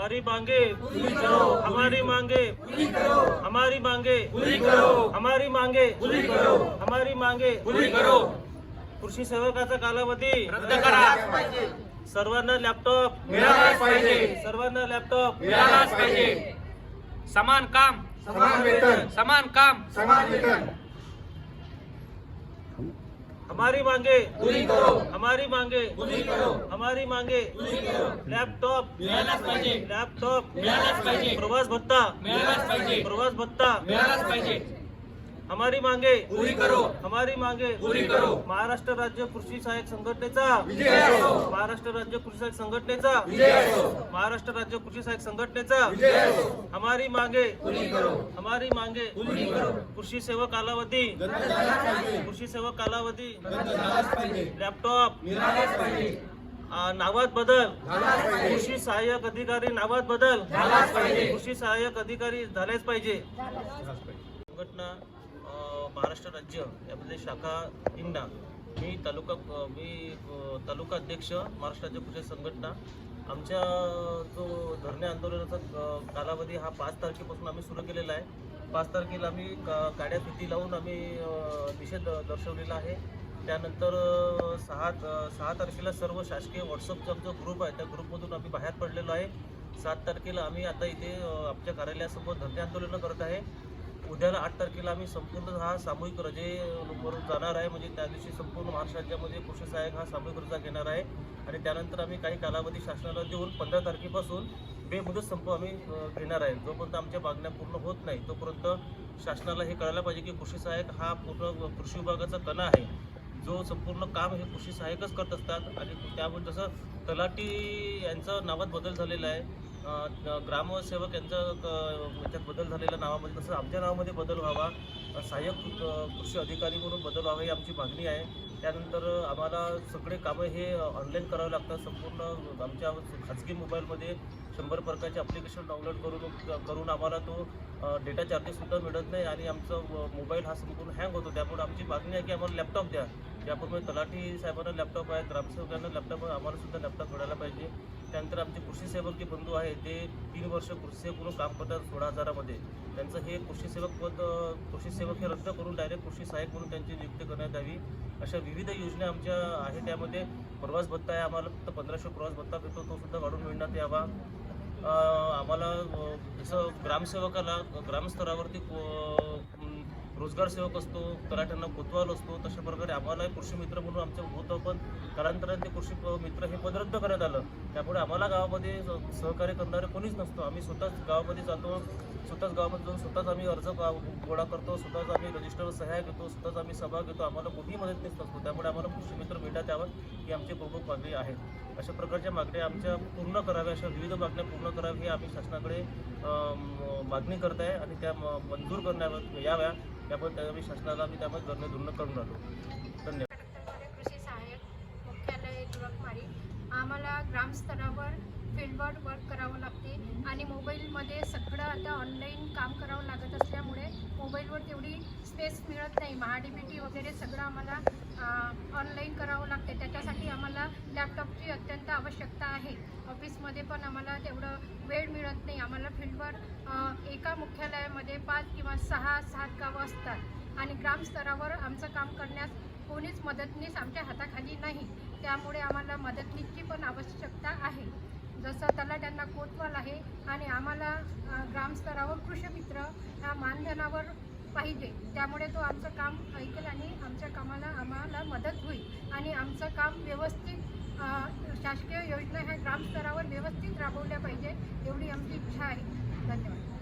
हमारी मांगे पूरी करो। हमारी मांगे पूरी करो। हमारी मांगे पूरी करो। हमारी मांगे पूरी करो। हमारी मांगे पूरी करो। कृषी सेवकाचा कालावधी रद्द करा। सर्वांना लॅपटॉप मिळालाच पाहिजे। सर्वांना लॅपटॉप मिळालाच पाहिजे। समान काम समान वेतन समान काम समान वेतन. हमारी मांगे पूरी करो। हमारी मांगे पूरी करो। हमारी मांगे पूरी करो। लॅपटॉप। मिळालाच पाहिजे लॅपटॉप। मिळालाच पाहिजे प्रवास भत्ता। मिळालाच पाहिजे प्रवास भत्ता। मिळालाच पाहिजे हमारी मांगे पूरी करो। हमारी मांगे पूरी करो। महाराष्ट्र राज्य कृषी सहाय्यक संघटनेचा महाराष्ट्र राज्य कृषी सहाय्यक संघटनेचा महाराष्ट्र राज्य कृषी सहाय्यक संघटनेचा हमारी मांगे पूरी करो। हमारी मांगे पूरी करो। कृषी सेवक कालावधी कृषी सेवक कालावधी लॅपटॉप नावात बदल। कृषी सहाय्यक अधिकारी नावात बदल. कृषी सहाय्यक अधिकारी झालेच पाहिजे। संघटना महाराष्ट्र राज्य यामध्ये शाखा हिंगणा मी तालुका मी तालुका अध्यक्ष महाराष्ट्र राज्य कृषी संघटना. आमच्या जो धरणे आंदोलनाचा कालावधी हा पाच तारखेपासून आम्ही सुरू केलेला आहे. पाच तारखेला आम्ही का- काड्या फिती लावून आम्ही निषेध दर्शवलेला आहे. त्यानंतर सहा सहा तारखेला सर्व शासकीय व्हॉट्सअपचा जो ग्रुप आहे त्या ग्रुपमधून आम्ही बाहेर पडलेलो आहे. सात तारखेला आम्ही आता इथे आमच्या कार्यालयासमोर धरणे आंदोलनं करत आहे. उद्याला आठ तारखेला आम्ही संपूर्ण हा सामूहिक रजेवर जाणार आहे. म्हणजे त्या दिवशी संपूर्ण महाराष्ट्र राज्यामध्ये कृषी सहाय्यक हा सामूहिक रजा घेणार आहे. आणि त्यानंतर आम्ही काही कालावधी शासनाला देऊन पंधरा तारखेपासून बेमुदत संप आम्ही घेणार आहे. जोपर्यंत आमच्या मागण्या पूर्ण होत नाही तोपर्यंत शासनाला हे कळायला पाहिजे की कृषी सहाय्यक हा पूर्ण कृषी विभागाचा कणा आहे. जो संपूर्ण काम हे कृषी सहाय्यकच करत असतात. आणि त्यामुळे जसं तलाठी यांचं नावात बदल झालेला आहे ग्रामसेवक यांच्या क- याच्यात बदल झालेल्या नावामध्ये तसं आमच्या नावामध्ये बदल व्हावा. सहाय्यक कृषी अधिकारी म्हणून बदल व्हावा ही आमची मागणी आहे. त्यानंतर आम्हाला सगळे कामं हे ऑनलाईन करावे लागतात. संपूर्ण आमच्या खाजगी मोबाईलमध्ये शंभर प्रकारचे ॲप्लिकेशन डाउनलोड करून करून आम्हाला तो डेटा चार्जेससुद्धा मिळत नाही आणि आमचा मोबाईल हा संपूर्ण हँग होतो. त्यामुळे आमची मागणी आहे की आम्हाला लॅपटॉप द्या. यापूर्वी तलाठी साहेबांना लॅपटॉप आहे ग्रामसेवकांना लॅपटॉप आहे आम्हाला सुद्धा लॅपटॉप होते त्यानंतर आमचे कृषी सेवक जे बंधू आहे ते तीन वर्ष कृषी सेवक म्हणून काम करतात सोळा हजारामध्ये. त्यांचं हे कृषी सेवक पद कृषीसेवक कृषी सेवक हे रद्द करून डायरेक्ट कृषी सहाय्यक म्हणून त्यांची नियुक्ती करण्यात यावी. अशा विविध योजना आमच्या आहे त्यामध्ये. प्रवास भत्ता आहे आम्हाला फक्त पंधराशे प्रवास भत्ता भेटतो तो सुद्धा वाढून मिळण्यात यावा. आम्हाला जसं ग्रामसेवकाला ग्रामस्तरावरती को- रोजगार सेवक असतो तलाठ्यांना कोतवाल असतो तशा प्रकारे आम्हाला कृषी मित्र म्हणून आमचं होतं पण कालांतराने ते कृषी मित्र हे पद रद्द करण्यात आलं. त्यामुळे आम्हाला गावामध्ये स- सहकार्य करणारे कोणीच नसतो. आम्ही स्वतःच गावामध्ये जातो स्वतःच गावामध्ये जाऊन स्वतःच आम्ही अर्ज गोळा करतो स्वतःच आम्ही रजिस्टरवर सहाय्य घेतो स्वतःच आम्ही सभा घेतो. आम्हाला कुठेही मदतनीस नसतो. त्यामुळे आम्हाला कृषी मित्र मिळण्यात यावं ही आमची प्रमुख मागणी आहे. अशा प्रकारच्या मागण्या आमच्या पूर्ण कराव्या अशा विविध मागण्या पूर्ण कराव्या ही आम्ही शासनाकडे मागणी करत आहे. आणि त्या म- मंजूर करण्यावर याव्या. त्याबद्दल आम्ही शासनाला आम्ही त्यामध्ये धरणं धुरणं करून आलो. धन्यवाद. कृषी सहाय्यक मुख्यालय युवकमारी आम्हाला ग्रामस्तरावर फील्डवर वर्क करावं लागते आणि मोबाईलमध्ये सगळं आता ऑनलाईन काम करावं लागत असल्यामुळे मोबाईलवर तेवढी स्पेस मिळत नाही. महाडीबीटी वगैरे सगळं आम्हाला ऑनलाईन करावं लागते त्याच्यासाठी आम्हाला लॅपटॉपची अत्यंत आवश्यकता आहे. ऑफिसमध्ये पण आम्हाला तेवढं वेळ मिळत नाही. आम्हाला फील्डवर एका मुख्यालयामध्ये पाच किंवा सहा सात गावं असतात. आणि ग्रामस्तरावर आमचं काम करण्यास कोणीच मदतनीस आमच्या हाताखाली नाही. त्यामुळे आम्हाला मदतनीसची पण आवश्यकता आहे. जसं तलाट्यांना कोतवाल आहे आणि आम्हाला ग्रामस्तरावर कृषमित्र या मानधनावर पाहिजे. त्यामुळे तो आमचं काम ऐकेल आणि आमच्या कामाला आम्हाला मदत होईल. आणि आमचं काम व्यवस्थित शासकीय योजना ह्या ग्रामस्तरावर व्यवस्थित राबवल्या पाहिजे एवढी आमची इच्छा आहे. धन्यवाद.